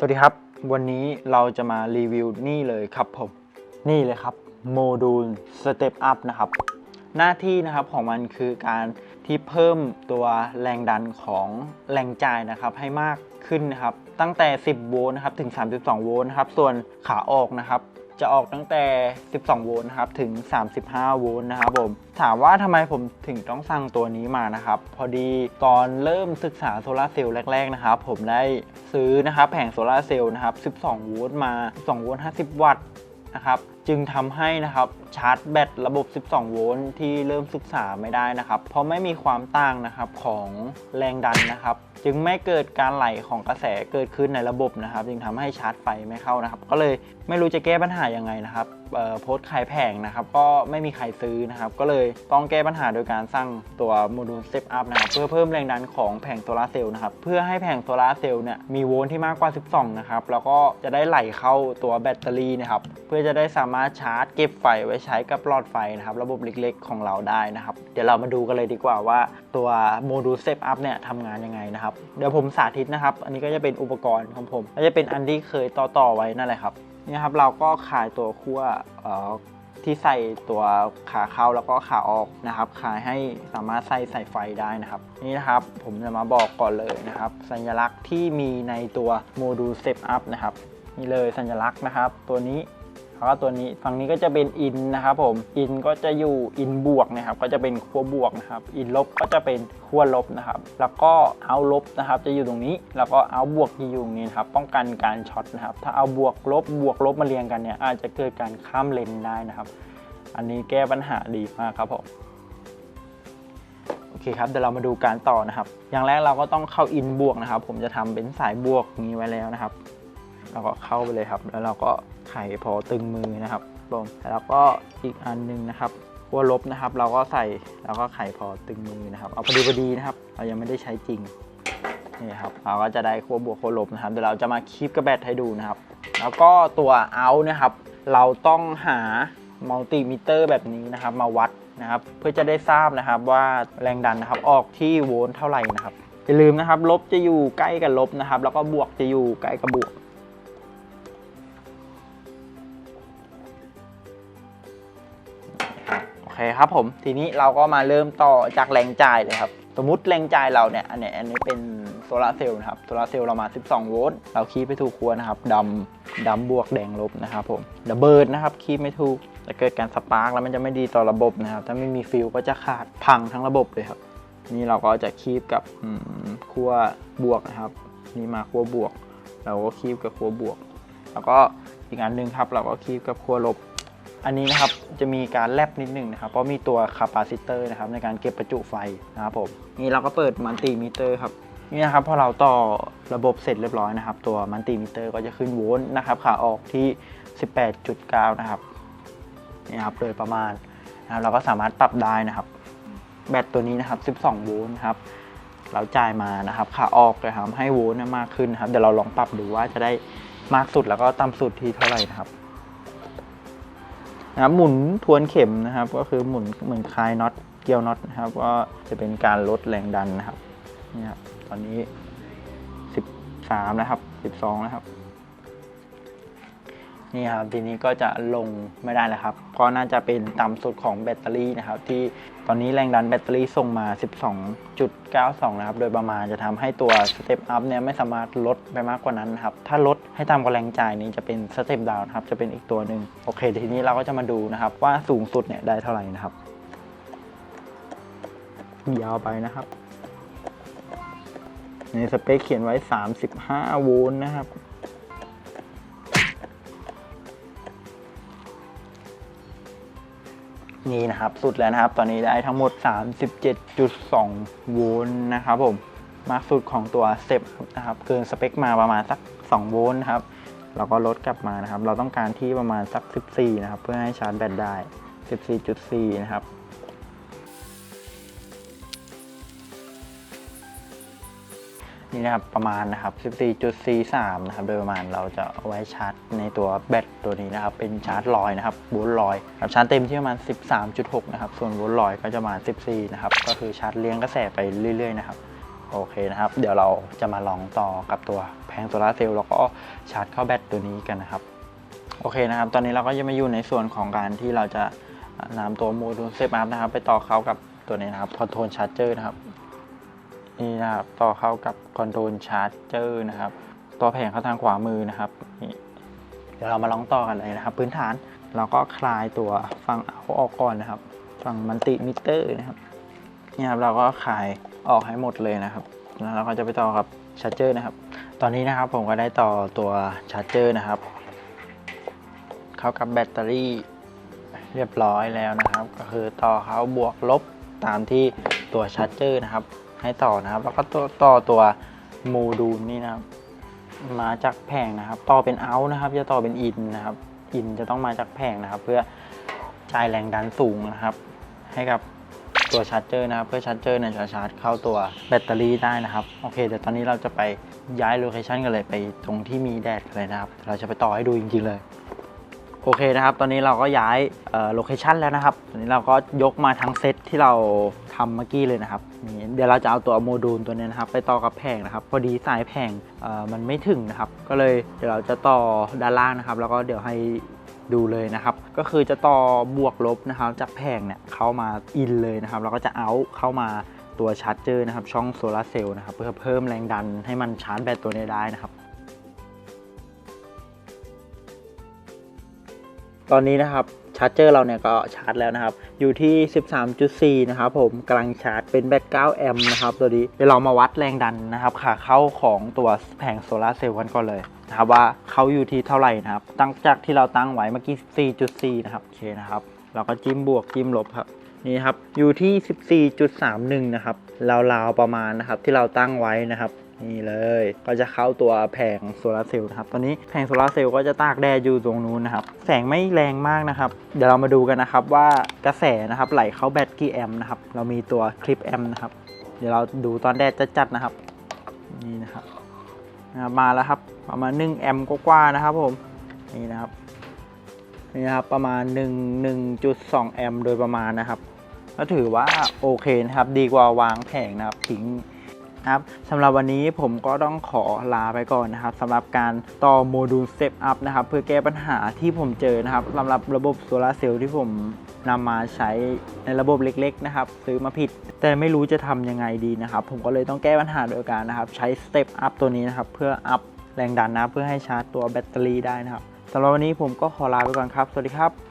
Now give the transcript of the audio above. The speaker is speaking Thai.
สวัสดีครับ วันนี้เราจะมารีวิวนี่เลยครับผม นี่เลยครับโมดูลสเต็ปอัพนะครับ หน้าที่นะครับของมันคือการที่เพิ่มตัวแรงดันของแรงจ่ายนะครับให้มากขึ้นนะครับ ตั้งแต่ 10 โวลต์นะครับถึง 32 โวลต์นะครับ ส่วนขาออกนะครับ จะออกตั้งแต่ 12 โวลต์นะครับถึง 35 โวลต์นะครับผมถามว่าทำไมผมถึงต้องสั่งตัวนี้มานะครับ พอดีตอนเริ่มศึกษาโซลาร์เซลล์แรก ๆ นะครับ ผมได้ซื้อนะครับแผงโซลาร์เซลล์นะครับ 12 โวลต์มา 12 โวลต์ 50 วัตต์นะครับ จึงทำให้นะครับชาร์จแบตระบบ 12 โวลต์ที่เริ่มศึกษาไม่ได้นะครับ เพราะไม่มีความต่างนะครับของแรงดันนะครับ จึงไม่เกิดการไหลของกระแสเกิดขึ้นในระบบนะครับ จึงทำให้ชาร์จไฟไม่เข้านะครับ ก็เลยไม่รู้จะแก้ปัญหายังไงนะครับโพสต์ขายแผงนะครับ ก็ไม่มีใครซื้อนะครับ ก็เลยต้องแก้ปัญหาโดยการสร้างตัวโมดูล Step Up นะครับเพื่อเพิ่มแรงดันของแผงโซลาเซลล์นะครับเพื่อให้แผงโซลาเซลล์เนี่ยมีโวลต์ที่มากกว่า 12 นะครับแล้วก็จะได้ไหลเข้าตัวแบตเตอรี่นะครับเพื่อจะได้สามารถชาร์จเก็บไฟไว้ใช้กับหลอดไฟนะครับระบบเล็กๆ ของเราได้นะครับ เดี๋ยวเรามาดูกันเลยดีกว่าว่าตัวโมดูล Step Up เนี่ยทำงานยังไงนะครับ เดี๋ยวผมสาธิตนะครับ อันนี้ก็จะเป็นอุปกรณ์ของผมก็จะเป็นอันที่เคยต่อๆไว้นั่นแหละครับนี่ครับเราก็ขายตัวขั้วที่ใส่ตัวขาเข้าแล้วก็ขาออกนะครับ ขายให้สามารถใส่ใส่ไฟได้นะครับ นี่นะครับผมจะมาบอกก่อนเลยนะครับ สัญลักษณ์ที่มีในตัวโมดูล Step Up นะครับนี่เลยสัญลักษณ์นะครับ ตัวนี้ แล้วก็ตัวนี้ฝั่งนี้ก็จะเป็นอินนะครับผมอินก็จะอยู่อินบวกนะครับก็จะเป็นขั้วบวกนะครับอินลบก็จะเป็นขั้วลบนะครับแล้วก็เอาลบนะครับจะอยู่ตรงนี้ แล้วก็เอาบวกจะอยู่ตรงนี้นครับป้องกันการช็อตนะครับถ้าเอาบวกลบบวกลบมาเรียงกันเนี่ยอาจจะเกิดการข้ามเลนได้นะครับ อันนี้แก้ปัญหาดีมากครับผมโอเคครับเดี๋ยวเรามาดูการต่อนะครับ อย่างแรกเราก็ต้องเข้าอินบวกนะครับ ผมจะทำเป็นสายบวกนี้ไว้แล้วนะครับ เราก็เข้าไปเลยครับ แล้วเราก็ ไขพอตึงมือนะครับผมแล้วก็อีกอันหนึงนะครับขั้วลบนะครับ เราก็ใส่แล้วก็ไขพอตึงมือนะครับ เอาพอดีพอดีนะครับ เรายังไม่ได้ใช้จริงนี่ครับเราก็จะได้ขั้วบวกขั้วลบนะครับเดี๋ยวเราจะมาคีบกระแบตให้ดูนะครับ แล้วก็ตัวเอานะครับ เราต้องหามัลติมิเตอร์แบบนี้นะครับ มาวัดนะครับ เพื่อจะได้ทราบนะครับว่าแรงดันนะครับออกที่โวลต์เท่าไหร่นะครับอย่าลืมนะครับ ลบจะอยู่ใกล้กับลบนะครับ แล้วก็บวกจะอยู่ใกล้กับบวก เคครับผม ทีนี้เราก็มาเริ่มต่อจากแรงจ่ายเลยครับ สมมุติแรงจ่ายเราเนี่ย อันนี้อันนี้เป็นโซลาร์เซลล์นะครับโซลาร์เซลล์เรามา 12 โวลต์เราคีบไปถูกควนะครับดำดำบวกแดงลบนะครับผมระเบิดนะครับคีบไม่ถูกจะเกิดการสปาร์กแล้วมันจะไม่ดีต่อระบบนะครับ ถ้าไม่มีฟิลก็จะขาดพังทั้งระบบเลยครับ นี่เราก็จะคีบกับขั้วบวกนะครับ นี่มาขั้วบวก เราก็คีบกับขั้วบวก แล้วก็อีกอันหนึ่งครับ เราก็คีบกับขั้วลบ อันนี้นะครับจะมีการแลบนิดหนึ่งนะครับ เพราะมีตัวคาปาซิเตอร์นะครับในการเก็บประจุไฟนะครับผมนี่เราก็เปิดมัลติมิเตอร์ครับนี่นะครับพอเราต่อระบบเสร็จเรียบร้อยนะครับ ตัวมัลติมิเตอร์ก็จะขึ้นโวลต์นะครับขาออกที่ 18.9 นะครับนี่ครับโดยประมาณนะครับเราก็สามารถปรับได้นะครับ แบตตัวนี้นะครับ 12 โวลต์ครับเราจ่ายมานะครับขาออกจะทำให้โวลต์มากขึ้นนะครับเดี๋ยวเราลองปรับดูว่าจะได้มากสุดแล้วก็ต่ำสุดที่เท่าไหร่นะครับ นะครับหมุนทวนเข็มนะครับ ก็คือหมุนเหมือนคลายน็อตเกี่ยวน็อตนะครับ ก็จะเป็นการลดแรงดันนะครับนี่ครับตอนนี้ 13 นะครับ 12 นะครับ นี่ครับทีนี้ก็จะลงไม่ได้แล้วครับ เพราะน่าจะเป็นต่ำสุดของแบตเตอรี่นะครับ ที่ตอนนี้แรงดันแบตเตอรี่ส่งมา 12.92 นะครับ โดยประมาณจะทำให้ตัวสเต็ปอัพเนี่ยไม่สามารถลดไปมากกว่านั้นนะครับ ถ้าลดให้ตามกว่าแรงจ่ายนี้จะเป็นสเต็ปดาวนะครับ จะเป็นอีกตัวหนึ่งโอเค ทีนี้เราก็จะมาดูนะครับ ว่าสูงสุดเนี่ยได้เท่าไหร่นะครับยาวไปนะครับ ในสเปคเขียนไว้ 35 โวลต์นะครับ นี่นะครับ สุดแล้วนะครับ ตอนนี้ได้ทั้งหมด 37.2 โวลต์นะครับผม มากสุดของตัวเซปนะครับ เกินสเปคมาประมาณสัก 2 โวลต์นะครับ เราก็ลดกลับมานะครับ เราต้องการที่ประมาณสัก 14 นะครับ เพื่อให้ชาร์จแบตได้ 14.4 นะครับ นี่นะครับประมาณนะครับ14.43นะครับโดยประมาณเราจะเอาไว้ชาร์จในตัวแบตตัวนี้นะครับเป็นชาร์จลอยนะครับโวลต์ลอยครับชาร์จเต็มที่ประมาณ 13.6 นะครับ ส่วนโวลต์ลอยก็จะมา 14 นะครับ ก็คือชาร์จเลี้ยงกระแสไปเรื่อยๆนะครับโอเคนะครับ เดี๋ยวเราจะมาลองต่อกับตัวแผงโซลาเซลล์แล้วก็ชาร์จเข้าแบตตัวนี้กันนะครับ โอเคนะครับ ตอนนี้เราก็จะมาอยู่ในส่วนของการที่เราจะนำตัวโมดูลเซฟอัพนะครับ ไปต่อเข้ากับตัวนี้นะครับคอนโทรลชาร์จเจอร์นะครับ นี่นะครับต่อเข้ากับคอนโทรลชาร์จเจอร์นะครับ ตัวแผงเข้าทางขวามือนะครับนี่เดี๋ยวเรามาลองต่อกันเลยนะครับ พื้นฐานเราก็คลายตัวฟังเอาออกก่อนนะครับฟังมันติมิเตอร์นะครับนี่ครับเราก็คลายออกให้หมดเลยนะครับ แล้วเราก็จะไปต่อกับชาร์จเจอร์นะครับ ตอนนี้นะครับผมก็ได้ต่อตัวชาร์จเจอร์นะครับ เข้ากับแบตเตอรี่เรียบร้อยแล้วนะครับ ก็คือต่อเขาบวกลบตามที่ตัวชาร์จเจอร์นะครับ ให้ต่อนะครับ แล้วก็ต่อต,ตัวโมดูลนี่นะครับ มาจากแผงนะครับ ต่อเป็นเอาท์นะครับ จะต่อเป็นอินนะครับ อินจะต้องมาจากแผงนะครับ เพื่อจ่ายแรงดันสูงนะครับ ให้กับตัวชาร์จเจอร์นะครับ เพื่อชาร์จเจอร์เนี่ยจะชาร์จเข้าตัวแบตเตอรี่ได้นะครับ โอเคเดี๋ยวตอนนี้เราจะไปย้ายโลเคชันกันเลยไปตรงที่มีแดดกันเลยนะครับ เราจะไปต่อให้ดูจริงๆเลย โอเคนะครับ ตอนนี้เราก็ย้ายโลเคชันแล้วนะครับ ตอนนี้เราก็ยกมาทั้งเซตที่เราทำเมื่อกี้เลยนะครับนี่เดี๋ยวเราจะเอาตัวโมดูลตัวนี้นะครับ ไปต่อกับแผงนะครับ พอดีสายแผงมันไม่ถึงนะครับ ก็เลยเดี๋ยวเราจะต่อด้านล่างนะครับ แล้วก็เดี๋ยวให้ดูเลยนะครับ ก็คือจะต่อบวกลบนะครับ จากแผงเนี่ยเข้ามาอินเลยนะครับ แล้วก็จะเอาเข้ามาตัวชาร์จเจอร์นะครับ ช่องโซลาร์เซลล์นะครับ เพื่อเพิ่มแรงดันให้มันชาร์จแบตตัวนี้ได้นะครับ ตอนนี้นะครับชาร์จเจอร์เราเนี่ยก็ชาร์จแล้วนะครับ อยู่ที่ 13.4 นะครับผมกำลังชาร์จเป็นแบต9แอมป์นะครับตัวนี้เดี๋ยวเรามาวัดแรงดันนะครับขาเข้าของตัวแผงโซลาร์เซลล์กันก่อนเลยนะครับว่าเขาอยู่ที่เท่าไหร่นะครับ ตั้งจากที่เราตั้งไว้เมื่อกี้4.4 นะครับโอเคนะครับ เราก็จิ้มบวกจิ้มลบครับนี่ครับอยู่ที่ 14.31 นะครับราวๆประมาณนะครับที่เราตั้งไว้นะครับ นี่เลย ก็จะเข้าตัวแผงโซลาร์เซลล์นะครับ ตอนนี้แผงโซลาร์เซลล์ก็จะตากแดดอยู่ตรงนู้นนะครับ แสงไม่แรงมากนะครับ เดี๋ยวเรามาดูกันนะครับว่ากระแสนะครับไหลเข้าแบตกี่แอมป์นะครับ เรามีตัวคลิปแอมป์นะครับ เดี๋ยวเราดูตอนแดดจะจัดนะครับ นี่นะครับนะครับมาแล้วครับประมาณ1แอมป์กว่าๆนะครับผม นี่นะครับ นี่นะครับประมาณ 1 1.2 แอมป์โดยประมาณนะครับ ก็ถือว่าโอเคนะครับ ดีกว่าวางแผงนะครับทิ้ง ครับสำหรับวันนี้ผมก็ต้องขอลาไปก่อนนะครับสำหรับการต่อโมดูล Step Up นะครับเพื่อแก้ปัญหาที่ผมเจอนะครับสำหรับระบบโซลาเซลล์ที่ผมนำมาใช้ในระบบเล็กๆนะครับซื้อมาผิด แต่ไม่รู้จะทำยังไงดีนะครับ ผมก็เลยต้องแก้ปัญหาโดยการนะครับใช้ Step Up ตัวนี้นะครับเพื่ออัพแรงดันนะเพื่อให้ชาร์จตัวแบตเตอรี่ได้นะครับสำหรับวันนี้ผมก็ขอลาไปก่อนครับ สวัสดีครับ